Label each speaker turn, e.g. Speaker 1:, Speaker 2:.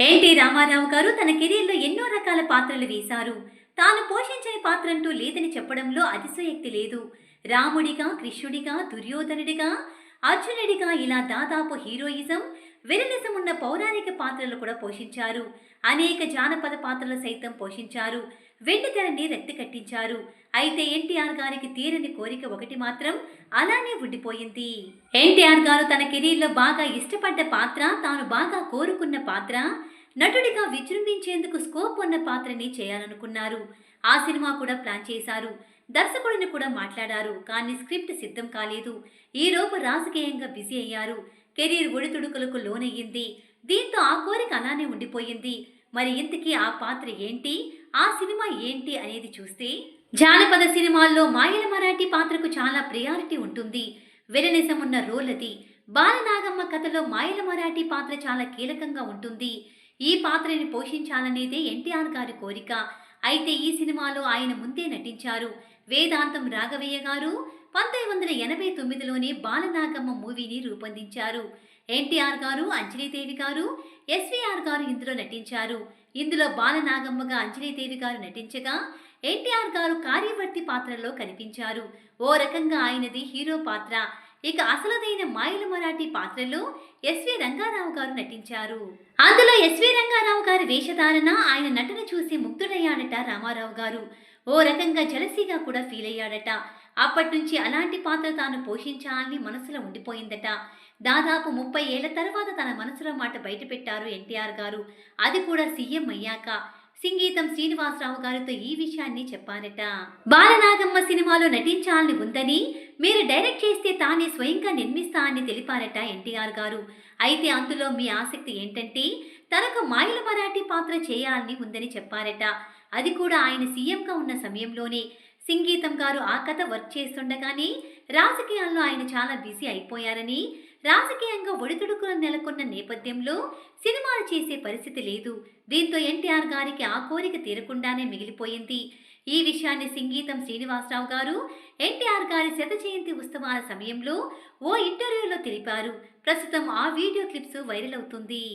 Speaker 1: NT Ramarao గారు? తన కెరీర్లో ఎన్నో రకాల పాత్రలు వేశారు. తాను పోషించని పాత్ర అంటూ లేదని చెప్పడంలో అతిశయక్తి లేదు. రాముడిగా కృష్ణుడిగా దుర్యోధనుడిగా అర్జునుడిగా ఇలా దాదాపు హీరోయిజం ఉన్న పౌరాణిక పాత్రలు కూడా పోషించారు. అనేక జానపద పాత్రలు సైతం పోషించారు. వెండి తెరని రెత్తి కట్టించారు. అయితే ఎన్టీఆర్ గారికి తీరని కోరిక ఒకటి మాత్రం అలానే ఉండిపోయింది. ఎన్టీఆర్ గారు తన కెరీర్లో బాగా ఇష్టపడ్డ పాత్ర తాను బాగా కోరుకున్న పాత్ర నటుడిగా విజృంభించేందుకు స్కోప్ ఉన్న పాత్రని చేయాలనుకున్నారు. ఆ సినిమా కూడా ప్లాన్ చేశారు. దర్శకుడిని కూడా మాట్లాడారు. కానీ స్క్రిప్ట్ సిద్ధం కాలేదు. ఈలోపు రాజకీయంగా బిజీ అయ్యారు. కెరీర్ ఒడిదుడుకులకు లోనయ్యింది. దీంతో ఆ కోరిక అలానే ఉండిపోయింది. మరి ఇంతకీ ఆ పాత్ర ఏంటి? ఆ సినిమా ఏంటి అనేది చూస్తే జానపద సినిమాల్లో మాయల మరాఠీ పాత్రకు చాలా ప్రియారిటీ ఉంటుంది. విలనిజం ఉన్న రోల్ అది బాలనాగమ్మ కథలో మాయల మరాఠీ పాత్ర చాలా కీలకంగా ఉంటుంది. ఈ పాత్రని పోషించాలనేదే ఎన్టీఆర్ గారి కోరిక. అయితే ఈ సినిమాలో ఆయన ముందే నటించారు. వేదాంతం రాఘవయ్య గారు పంతొమ్మిది వందల ఎనభై తొమ్మిదిలోనే బాలనాగమ్మ మూవీని రూపొందించారు. ఎన్టీఆర్ గారు అంజలీదేవి గారు ఎస్వీఆర్ గారు ఇందులో నటించారు. ఇందులో బాలనాగమ్మగా అంజలీదేవి గారు నటించగా ఎన్టీఆర్ గారు కార్యవర్తి పాత్రలో కనిపించారు. ఓ రకంగా ఆయనది హీరో పాత్ర. ఇక అసలదైన మాయల మరాఠీ పాత్రలో ఎస్వి రంగారావు గారు నటించారు. అందులో ఎస్వి రంగారావు గారి వేషధారణ ఆయన నటన చూసి ముగ్ధుడయ్యాడట రామారావు గారు. ఓ రకంగా జలసీగా కూడా ఫీల్ అయ్యాడట. అప్పటి నుంచి అలాంటి పాత్ర తాను పోషించాలని మనసులో ఉండిపోయిందట. దాదాపు ముప్పై ఏళ్ళ తర్వాత తన మనసులో మాట బయటపెట్టారు ఎన్టీఆర్ గారు. అది కూడా సీఎం అయ్యాక. సంగీతం శ్రీనివాసరావు గారితో ఈ విషయాన్ని చెప్పారట. బాలనాగమ్మ సినిమాలో నటించాలని ఉందని మీరు డైరెక్ట్ చేస్తే తానే స్వయంగా నిర్మిస్తా అని తెలిపారట ఎన్టీఆర్ గారు. అయితే అందులో మీ ఆసక్తి ఏంటంటే తనకు మాయల మరాఠీ పాత్ర చేయాలని ఉందని చెప్పారట. అది కూడా ఆయన సీఎంగా ఉన్న సమయంలోనే. సంగీతం గారు ఆ కథ వర్క్ చేస్తుండగానే రాజకీయాల్లో ఆయన చాలా బిజీ అయిపోయారని రాజకీయంగా ఒడిదుడుకులు నెలకొన్న నేపథ్యంలో సినిమాలు చేసే పరిస్థితి లేదు. దీంతో ఎన్టీఆర్ గారికి ఆ కోరిక తీరకుండానే మిగిలిపోయింది. ఈ విషయాన్ని సంగీతం శ్రీనివాసరావు గారు ఎన్టీఆర్ గారి శత జయంతి ఉత్సవాల సమయంలో ఓ ఇంటర్వ్యూలో తెలిపారు. ప్రస్తుతం ఆ వీడియో క్లిప్స్ వైరల్ అవుతుంది.